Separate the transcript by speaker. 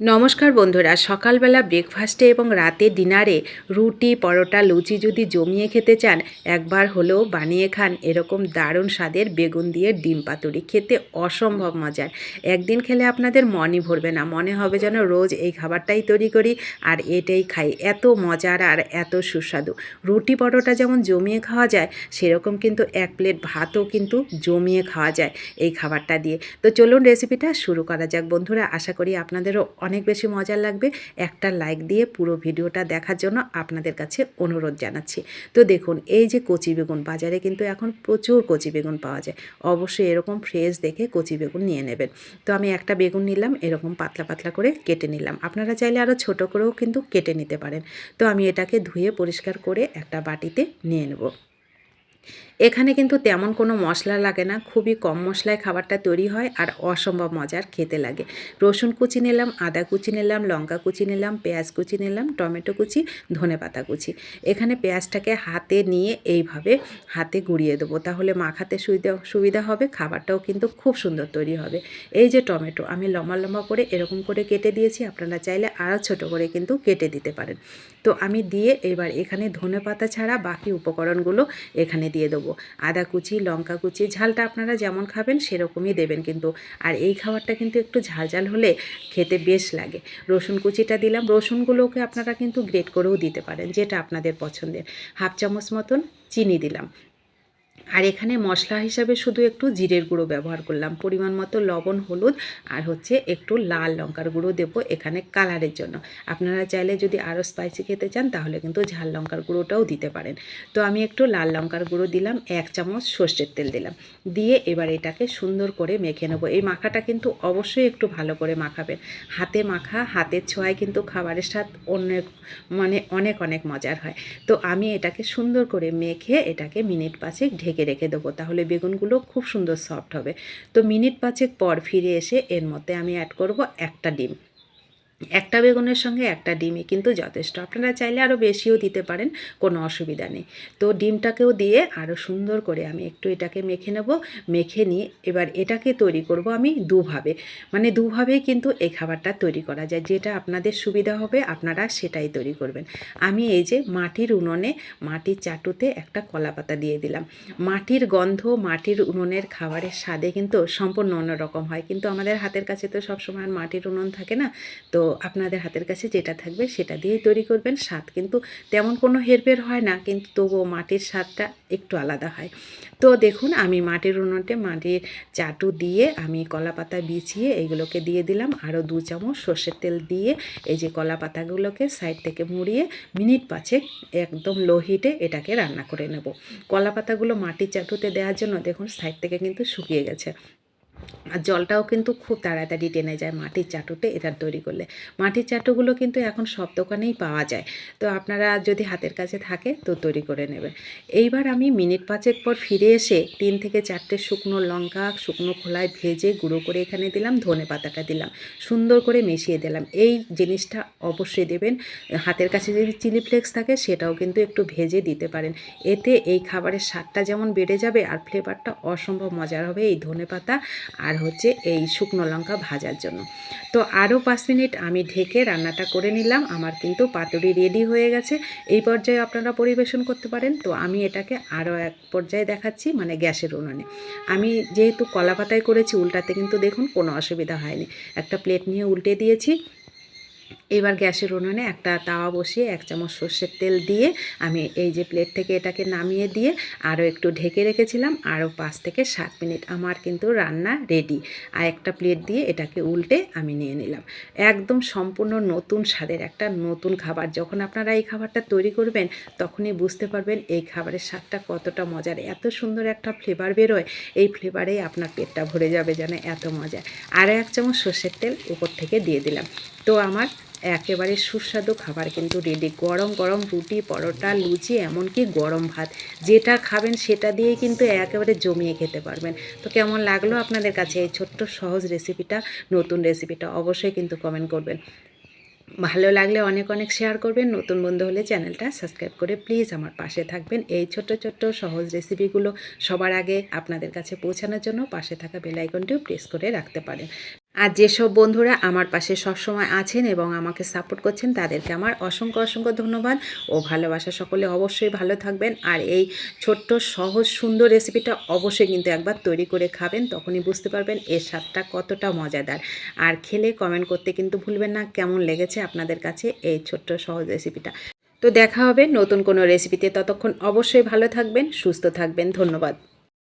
Speaker 1: নমস্কার বন্ধুরা, সকালবেলা ব্রেকফাস্টে এবং রাতে ডিনারে রুটি, পরোটা, লুচি যদি জমিয়ে খেতে চান, একবার হলেও বানিয়ে খান। এরকম দারুণ স্বাদের বেগুন দিয়ে ডিম পাতুরি খেতে অসম্ভব মজার। একদিন খেলে আপনাদের মনই ভরবে না, মনে হবে যেন রোজ এই খাবারটাই তৈরি করি আর এটাই খাই। এত মজার আর এত সুস্বাদু। রুটি, পরোটা যেমন জমিয়ে খাওয়া যায়, সেরকম কিন্তু এক প্লেট ভাতও কিন্তু জমিয়ে খাওয়া যায় এই খাবারটা দিয়ে। তো চলুন রেসিপিটা শুরু করা যাক। বন্ধুরা, আশা করি আপনাদেরও অনেক বেশি মজার লাগবে। একটা লাইক দিয়ে পুরো ভিডিওটা দেখার জন্য আপনাদের কাছে অনুরোধ জানাচ্ছি। তো দেখুন, এই যে কচি বেগুন বাজারে কিন্তু এখন প্রচুর কচি বেগুন পাওয়া যায়। অবশ্যই এরকম ফ্রেশ দেখে কচি বেগুন নিয়ে নেবেন। তো আমি একটা বেগুন নিলাম, এরকম পাতলা পাতলা করে কেটে নিলাম। আপনারা চাইলে আরও ছোট করেও কিন্তু কেটে নিতে পারেন। তো আমি এটাকে ধুয়ে পরিষ্কার করে একটা বাটিতে নিয়ে নেব। এখানে কিন্তু তেমন কোনো মশলা লাগে না, খুবই কম মশলায় খাবারটা তৈরি হয় আর অসম্ভব মজার খেতে লাগে। রসুন কুচি নিলাম, আদা কুচি নিলাম, লঙ্কা কুচি নিলাম, পেঁয়াজ কুচি নিলাম, টমেটো কুচি, ধনে পাতা কুচি। এখানে পেঁয়াজটাকে হাতে নিয়ে এইভাবে হাতে গুঁড়িয়ে দেবো, তাহলে মাখাতে সুবিধা সুবিধা হবে, খাবারটাও কিন্তু খুব সুন্দর তৈরি হবে। এই যে টমেটো, আমি লম্বা লম্বা করে এরকম করে কেটে দিয়েছি, আপনারা চাইলে আরও ছোট করে কিন্তু কেটে দিতে পারেন। তো আমি দিয়ে এবার এখানে ধনে পাতা ছাড়া বাকি উপকরণগুলো এখানে দিয়ে দেবো। আদা কুচি, লঙ্কা কুচি, ঝালটা আপনারা যেমন খাবেন সেরকমই দেবেন কিন্তু। আর এই খাবারটা কিন্তু একটু ঝালঝাল ঝাল হলে খেতে বেশ লাগে। রসুন কুচিটা দিলাম। রসুনগুলোকে আপনারা কিন্তু গ্রেট করেও দিতে পারেন, যেটা আপনাদের পছন্দের। হাফ চামচ মতন চিনি দিলাম। আর এখানে মশলা হিসাবে শুধু একটু জিরের গুঁড়ো ব্যবহার করলাম। পরিমাণ মতো লবণ, হলুদ আর হচ্ছে একটু লাল লঙ্কার গুঁড়ো দেবো এখানে কালারের জন্য। আপনারা চাইলে যদি আরও স্পাইসি খেতে চান তাহলে কিন্তু ঝাল লঙ্কার গুঁড়োটাও দিতে পারেন। তো আমি একটু লাল লঙ্কার গুঁড়ো দিলাম, এক চামচ সর্ষের তেল দিলাম। দিয়ে এবার এটাকে সুন্দর করে মেখে নেব। এই মাখাটা কিন্তু অবশ্যই একটু ভালো করে মাখাবেন। হাতে মাখা, হাতের ছোঁয়ায় কিন্তু খাবারের স্বাদ অনেক মানে অনেক অনেক মজার হয়। তো আমি এটাকে সুন্দর করে মেখে এটাকে মিনিট পাঁচেক ঢেকে ঢেকে রেখে দেবো, তাহলে বেগুনগুলো খুব সুন্দর সফট হবে। তো মিনিট পাঁচেক পর ফিরে এসে এর মধ্যে আমি অ্যাড করব একটা ডিম। একটা বেগুনের সঙ্গে একটা ডিমই কিন্তু যথেষ্ট। আপনারা চাইলে আরও বেশিও দিতে পারেন, কোনো অসুবিধা নেই। তো ডিমটাকেও দিয়ে আরও সুন্দর করে আমি একটু এটাকে মেখে নেব, মেখে নিয়ে এবার এটাকে তৈরি করব আমি দুভাবে। মানে দুভাবেই কিন্তু এই খাবারটা তৈরি করা যায়, যেটা আপনাদের সুবিধা হবে আপনারা সেটাই তৈরি করবেন। আমি এই যে মাটির উনুনে, মাটির চাটুতে একটা কলা পাতা দিয়ে দিলাম। মাটির গন্ধ, মাটির উনুনের খাবারের স্বাদে কিন্তু সম্পূর্ণ অন্যরকম হয়। কিন্তু আমাদের হাতের কাছে তো সবসময় মাটির উনুন থাকে না। তো আপনাদের হাতের কাছে যেটা থাকবে সেটা দিয়েই তৈরি করবেন। স্বাদ কিন্তু তেমন কোনো হেরফের হয় না, কিন্তু তবুও মাটির স্বাদটা একটু আলাদা হয়। তো দেখুন, আমি মাটির উনুনটে, মাটির চাটু দিয়ে আমি কলা পাতা বিছিয়ে এইগুলোকে দিয়ে দিলাম। আরও দু চামচ সর্ষের তেল দিয়ে এই যে কলা পাতাগুলোকে সাইড থেকে মুড়িয়ে মিনিট পাঁচেক একদম লো হিটে এটাকে রান্না করে নেব। কলা পাতাগুলো মাটির চাটুতে দেওয়ার জন্য দেখুন, সাইড থেকে কিন্তু শুকিয়ে গেছে। আর জলটাও কিন্তু খুব তাড়াতাড়ি টেনে যায় মাটির চাটুতে এটা তৈরি করলে। মাটির চাটুগুলো কিন্তু এখন সব দোকানেই পাওয়া যায়। তো আপনারা যদি হাতের কাছে থাকে তো তৈরি করে নেবেন। এইবার আমি মিনিট পাঁচেক পর ফিরে এসে তিন থেকে চারটে শুকনো লঙ্কা, শুকনো খোলায় ভেজে গুঁড়ো করে এখানে দিলাম, ধনে পাতাটা দিলাম, সুন্দর করে মিশিয়ে দিলাম। এই জিনিসটা অবশ্যই দেবেন। হাতের কাছে যদি চিলি ফ্লেক্স থাকে সেটাও কিন্তু একটু ভেজে দিতে পারেন। এতে এই খাবারের স্বাদটা যেমন বেড়ে যাবে আর ফ্লেভারটা অসম্ভব মজার হবে এই ধনে পাতা আর হচ্ছে এই শুকনো লঙ্কা ভাজার জন্য। তো আরও পাঁচ মিনিট আমি ঢেকে রান্নাটা করে নিলাম। আমার কিন্তু পাতুরি রেডি হয়ে গেছে। এই পর্যায়ে আপনারা পরিবেশন করতে পারেন। তো আমি এটাকে আরও এক পর্যায়ে দেখাচ্ছি মানে গ্যাসের উনুনে। আমি যেহেতু কলা পাতায় করেছি, উল্টাতে কিন্তু দেখুন কোনো অসুবিধা হয়নি। একটা প্লেট নিয়ে উল্টে দিয়েছি। এবার গ্যাসের উনুনে একটা তাওয়া বসিয়ে এক চামচ সর্ষের তেল দিয়ে আমি এই যে প্লেট থেকে এটাকে নামিয়ে দিয়ে আরও একটু ঢেকে রেখেছিলাম, আরও পাঁচ থেকে সাত মিনিট। আমার কিন্তু রান্না রেডি আর একটা প্লেট দিয়ে এটাকে উল্টে আমি নিয়ে নিলাম। একদম সম্পূর্ণ নতুন স্বাদের, একটা নতুন খাবার। যখন আপনারা এই খাবারটা তৈরি করবেন, তখনই বুঝতে পারবেন এই খাবারের স্বাদটা কতটা মজার। এত সুন্দর একটা ফ্লেভার বেরোয়, এই ফ্লেভারেই আপনার পেটটা ভরে যাবে যেন এত মজা আরও এক চামচ সর্ষের তেল উপর থেকে দিয়ে দিলাম। তো আমার একেবারে সুস্বাদু খাবার, কিন্তু রেডি গরম গরম রুটি, পরোটা, লুচি, এমনকি গরম ভাত। যেটা খাবেন সেটা দিয়েই কিন্তু একেবারে জমিয়ে খেতে পারবেন। তো কেমন লাগল আপনাদের কাছে এই ছোট্ট সহজ রেসিপিটা নতুন রেসিপিটা অবশ্যই কিন্তু কমেন্ট করবেন। ভালো লাগলে অনেক অনেক শেয়ার করবেন। নতুন বন্ধু হলে চ্যানেলটা সাবস্ক্রাইব করে প্লিজ আমার পাশে থাকবেন। এই ছোট্ট ছোট্ট সহজ রেসিপিগুলো সবার আগে আপনাদের কাছে পৌঁছানোর জন্য পাশে থাকা বেলাইকনটিও প্রেস করে রাখতে পারেন। আর যেসব বন্ধুরা আমার পাশে সবসময় আছেন এবং আমাকে সাপোর্ট করছেন, তাদেরকে আমার অসংখ্য অসংখ্য ধন্যবাদ ও ভালোবাসা সকলে অবশ্যই ভালো থাকবেন। আর এই ছোট্ট, সহজ, সুন্দর রেসিপিটা অবশ্যই কিন্তু একবার তৈরি করে খাবেন, তখনই বুঝতে পারবেন এর স্বাদটা কতটা মজাদার। আর খেলে কমেন্ট করতে কিন্তু ভুলবেন না, কেমন লেগেছে আপনাদের কাছে এই ছোট্ট, সহজ রেসিপিটা তো দেখা হবে নতুন কোনো রেসিপিতে ততক্ষণ অবশ্যই ভালো থাকবেন, সুস্থ থাকবেন, ধন্যবাদ।